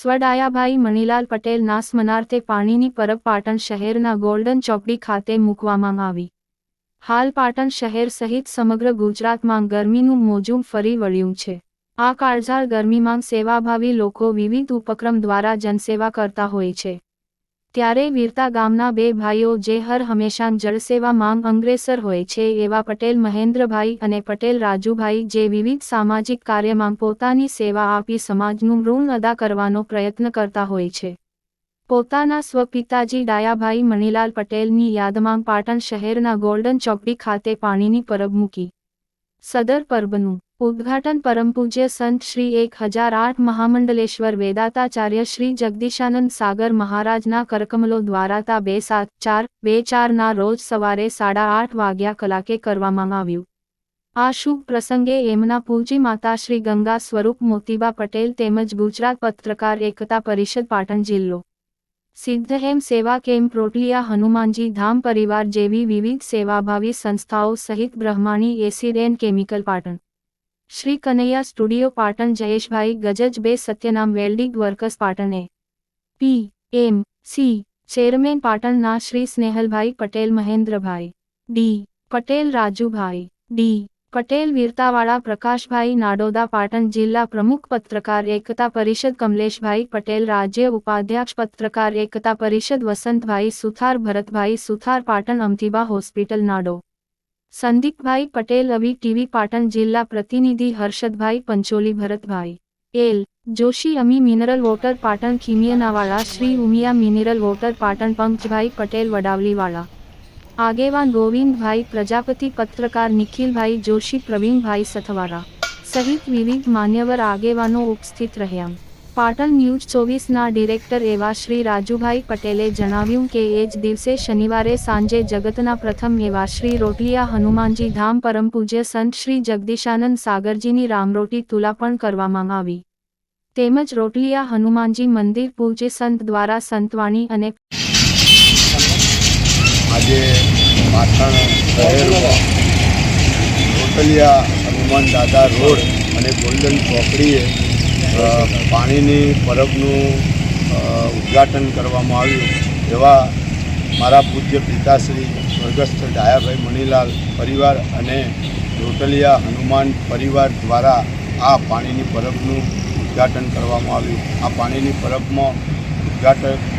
સ્વડાયાભાઈ મણીલાલ પટેલ નાસ મનાર્થે પાણીની પરબ પાટણ શહેરના ગોલ્ડન ચોકડી ખાતે મૂકવામાં આવી. હાલ પાટણ શહેર સહિત સમગ્ર ગુજરાતમાં ગરમીનું મોજું ફરી વળ્યું છે. આ કાળઝાળ ગરમીમાં સેવાભાવી લોકો વિવિધ ઉપક્રમ દ્વારા જનસેવા કરતા હોય છે. ત્યારે વીરતા ગામના બે ભાઈઓ જે હર હંમેશા જળસેવા માંગ અંગ્રેસર હોય છે એવા પટેલ મહેન્દ્રભાઈ અને પટેલ રાજુભાઈ જે વિવિધ સામાજિક કાર્યમાં પોતાની સેવા આપી સમાજનું ઋણ અદા કરવાનો પ્રયત્ન કરતા હોય છે. પોતાના સ્વપિતાજી ડાયાભાઈ મણીલાલ પટેલની યાદમાં પાટણ શહેરના ગોલ્ડન ચોકડી ખાતે પાણીની પરબ મૂકી. સદર પર્વનું ઉદ્ઘાટન પરમ પૂજ્ય સંત શ્રી એક હજાર આઠ મહામંડલેશ્વર વેદાતાચાર્ય શ્રી જગદીશાનંદ સાગર મહારાજના કરકમલો દ્વારા તા બે સાત ચાર બે ચારના રોજ સવારે સાડા આઠ વાગ્યા કલાકે કરવામાં આવ્યું. આ શુભ પ્રસંગે એમના પૂજી માતા શ્રી ગંગા સ્વરૂપ મોતીબા પટેલ તેમજ ગુજરાત પત્રકાર એકતા પરિષદ પાટણ જિલ્લો. સિદ્ધહેમ સેવા કેમ્પ રોટલિયા હનુમાનજી ધામ પરિવાર જેવી વિવિધ સેવાભાવી સંસ્થાઓ સહિત બ્રહ્માણી એસિડેન કેમિકલ પાટણ. શ્રી કનૈયા સ્ટુડિયો પાટણ જયેશભાઈ ગજજ બે Satyanam welding workers Patan. P M C chairman પાટણના શ્રી સ્નેહલભાઈ પટેલ મહેન્દ્રભાઈ. ડી. પટેલ રાજુભાઈ. ડી. પટેલ વીરતાવાળા પ્રકાશભાઈ નાડોદા પાટણ જિલ્લા પ્રમુખ પત્રકાર એકતા પરિષદ કમલેશભાઈ પટેલ રાજ્ય ઉપાધ્યક્ષ પત્રકાર એકતા પરિષદ વસંતભાઈ સુથાર ભરતભાઈ સુથાર પાટણ અમથીબા હોસ્પિટલ નાડો. સંદીપભાઈ પટેલ અવી ટીવી પાટણ જિલ્લા પ્રતિનિધિ, Harshadbhai Pancholi, Bharatbhai L. Joshi, Ami mineral water, Patan ખીમિયાનાવાળા, Shri Umiya mineral water, Patan Pankajbhai Patel, વડાવલીવાળા આગેવાન, ગોવિંદભાઈ પ્રજાપતિ, પત્રકાર નિખિલભાઈ જોશી, પ્રવીણભાઈ સથવારા સહિત વિવિધ માન્યવર આગેવાનો ઉપસ્થિત રહ્યા. પાટણ ન્યૂઝ ચોવીસના ડિરેક્ટર એવા શ્રી રાજુભાઈ પટેલે જણાવ્યું કે એ જ દિવસે શનિવારે સાંજે જગતના પ્રથમ એવા શ્રી રોટલિયા હનુમાનજી ધામ પરમ પૂજ્ય સંત શ્રી જગદીશાનંદ સાગરજીની રામરોટી તુલા પણ કરવામાં આવી. તેમજ રોટલિયા હનુમાનજી મંદિર પૂજ્ય સંત દ્વારા સંતવાણી અને ગોલ્ડન ચોકડીએ પાણીની પરબનું ઉદ્ઘાટન કરવામાં આવ્યું. એવા મારા પૂજ્ય પિતાશ્રી સ્વર્ગસ્થ ડાયાભાઈ મણીલાલ પરિવાર અને રોટલિયા હનુમાન પરિવાર દ્વારા આ પાણીની પરબનું ઉદ્ઘાટન કરવામાં આવ્યું. આ પાણીની પરબમાં ઉદ્ઘાટક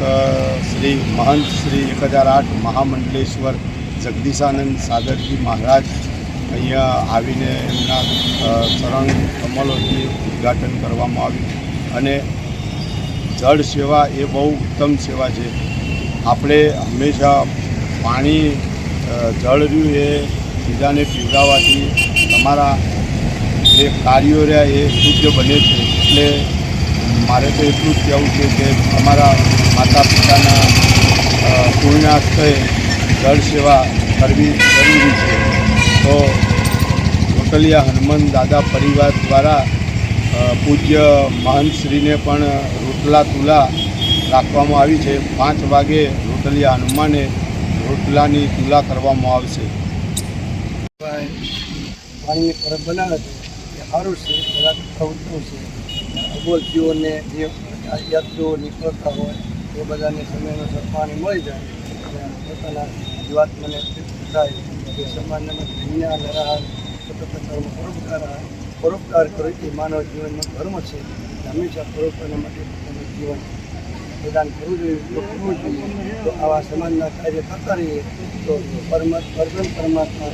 શ્રી મહંત શ્રી એક હજાર આઠ મહામંડલેશ્વર જગદીશાનંદ સાગરજી મહારાજ અહીંયા આવીને એમના ચરણ કમલોથી ઉદ્ઘાટન કરવામાં આવ્યું. અને જળ સેવા એ બહુ ઉત્તમ સેવા છે. આપણે હંમેશા પાણી જળ રહ્યું એ બીજાને પીવડાવવાથી તમારા જે કાર્યો રહ્યા એ શુદ્ધ બને છે. એટલે મારે તો એટલું જ કહેવું છે કે અમારા માતા પિતાના અ, જળ સેવા કરવી જરૂરી છે. તો કોટલિયા હનુમાન દાદા પરિવાર દ્વારા પૂજ્ય મહંતશ્રીને પણ રોટલા તુલા રાખવામાં આવી છે. પાંચ વાગે રોટલિયા હનુમાને રોટલાની તુલા કરવામાં આવશે. પાણીની પરબ બનાવે છે. એ સારું છે બધા પ્રવૃત્તિઓ છે. અબોલ જીવોને જે યાત્રીઓ નીકળતા હોય, એ બધાને સમયનો પાણી મળી જાય અને પોતાના જીવાત્માને થાય. સમાજને નરહાર સ્વતંત્ર કર્મ પરોપકાર પરોપકાર કરો એ માનવ જીવનનો ધર્મ છે. હંમેશા પરોપકારના માટે પોતાનું જીવન પ્રદાન કરવું જોઈએ કરવું જોઈએ. તો આવા સમાજના કાર્ય કરતા રહીએ તો પરમાત્મા પરબ્રહ્મ પરમાત્મા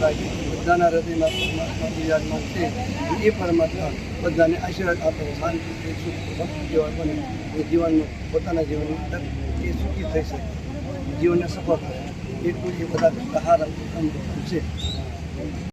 થાય બધાના હૃદયમાં પરમાત્મા બિરાજમાન છે. એ પરમાત્મા બધાને આશીર્વાદ આપે, શાંતિ સુખ જેવા બને. એ જીવનનું, પોતાના જીવનની અંદર એ સુખી થઈ શકે. જીવનને સફળ થાય એટલું એ બધા કરતા હારા છે.